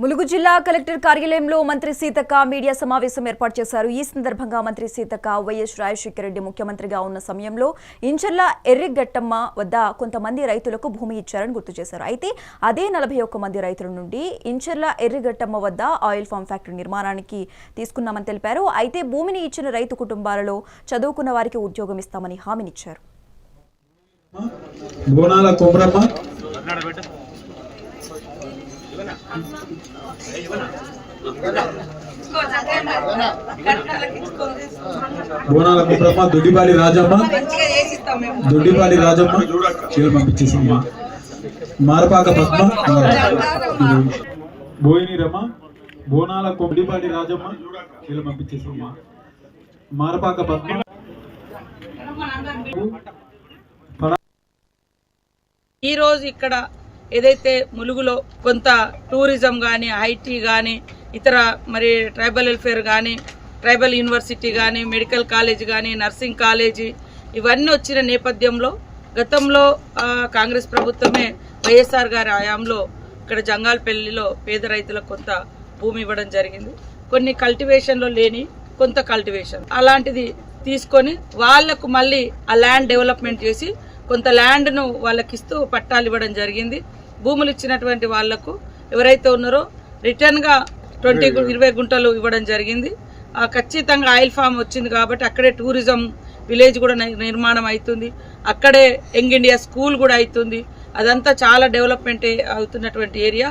ములుగు జిల్లా కలెక్టర్ కార్యాలయంలో మంత్రి సీతక్క మీడియా సమావేశం ఏర్పాటు చేశారు. ఈ సందర్భంగా మంత్రి సీతక్క వైఎస్ రాజశేఖర రెడ్డి ముఖ్యమంత్రిగా ఉన్న సమయంలో ఇంచర్ల ఎర్రిగట్టమ్మ వద్ద కొంతమంది రైతులకు భూమి ఇచ్చారని గుర్తు చేశారు. అయితే అదే నలభై ఒక్క మంది రైతుల నుండి ఇంచర్ల ఎర్రిగట్టమ్మ వద్ద ఆయిల్ ఫామ్ ఫ్యాక్టరీ నిర్మాణానికి తీసుకున్నామని తెలిపారు. అయితే భూమిని ఇచ్చిన రైతు కుటుంబాలలో చదువుకున్న వారికి ఉద్యోగం ఇస్తామని హామీనిచ్చారు. బోనాల కొమరమ్మ బోనాల రాజమ్మ. దొడ్డిపాడి రాజమ్మ. చీర పంపించేసింది మారపాక పద్మ. బోయిని రమ్మ బోనాల కొమ్మిడిపాడి రాజమ్మ. చీర పంపించేసింది మారపాక పద్మ. ఈరోజు ఇక్కడ ఏదైతే ములుగులో కొంత టూరిజం కానీ ఐటీ కానీ ఇతర మరి ట్రైబల్ వెల్ఫేర్ కానీ ట్రైబల్ యూనివర్సిటీ కానీ మెడికల్ కాలేజ్ కానీ నర్సింగ్ కాలేజీ ఇవన్నీ వచ్చిన నేపథ్యంలో గతంలో కాంగ్రెస్ ప్రభుత్వమే వైఎస్ఆర్ గారి హయాంలో ఇక్కడ జంగాల్పల్లిలో పేద రైతులకు కొంత భూమి ఇవ్వడం జరిగింది. కొన్ని కల్టివేషన్లో లేని కొంత కల్టివేషన్. అలాంటిది తీసుకొని వాళ్ళకు మళ్ళీ ఆ ల్యాండ్ డెవలప్మెంట్ చేసి కొంత ల్యాండ్ను వాళ్ళకి ఇస్తూ పట్టాలు ఇవ్వడం జరిగింది. భూములు ఇచ్చినటువంటి వాళ్ళకు ఎవరైతే ఉన్నారో రిటర్న్గా ట్వంటీ ఇరవై గుంటలు ఇవ్వడం జరిగింది. ఖచ్చితంగా ఆయిల్ ఫామ్ వచ్చింది కాబట్టి అక్కడే టూరిజం విలేజ్ కూడా నిర్మాణం అవుతుంది అక్కడే యంగ్ ఇండియా స్కూల్ కూడా అవుతుంది అదంతా చాలా డెవలప్మెంట్ అవుతున్నటువంటి ఏరియా.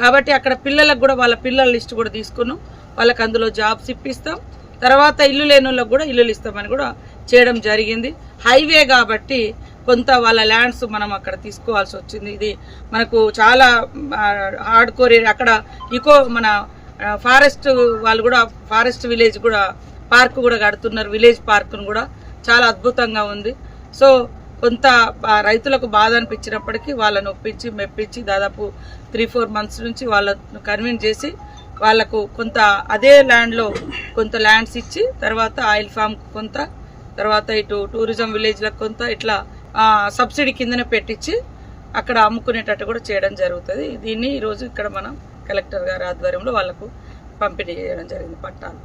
కాబట్టి అక్కడ పిల్లలకు కూడా వాళ్ళ పిల్లల లిస్ట్ కూడా తీసుకున్నాం. వాళ్ళకి అందులో జాబ్స్ ఇప్పిస్తాం. తర్వాత ఇల్లు లేని కూడా ఇల్లులు ఇస్తామని కూడా చేయడం జరిగింది. హైవే కాబట్టి కొంత వాళ్ళ ల్యాండ్స్ మనం అక్కడ తీసుకోవాల్సి వచ్చింది. ఇది మనకు చాలా హార్డ్ కోర్ అక్కడ ఇకో మన ఫారెస్ట్ వాళ్ళు కూడా ఫారెస్ట్ విలేజ్ కూడా పార్క్ కూడా కడుతున్నారు. విలేజ్ పార్క్ను కూడా చాలా అద్భుతంగా ఉంది. సో కొంత రైతులకు బాధ అనిపించినప్పటికీ వాళ్ళని ఒప్పించి మెప్పించి దాదాపు త్రీ ఫోర్ మంత్స్ నుంచి వాళ్ళను కన్విన్స్ చేసి వాళ్ళకు కొంత అదే ల్యాండ్లో కొంత ల్యాండ్స్ ఇచ్చి తర్వాత ఆయిల్ ఫామ్ కొంత తర్వాత ఇటు టూరిజం విలేజ్లకు కొంత ఇట్లా సబ్సిడీ కిందనే పెట్టించి అక్కడ అమ్ముకునేటట్టు కూడా చేయడం జరుగుతుంది. దీన్ని ఈరోజు ఇక్కడ మనం కలెక్టర్ గారి ఆధ్వర్యంలో వాళ్ళకు పంపిణీ చేయడం జరిగింది పట్టాలు.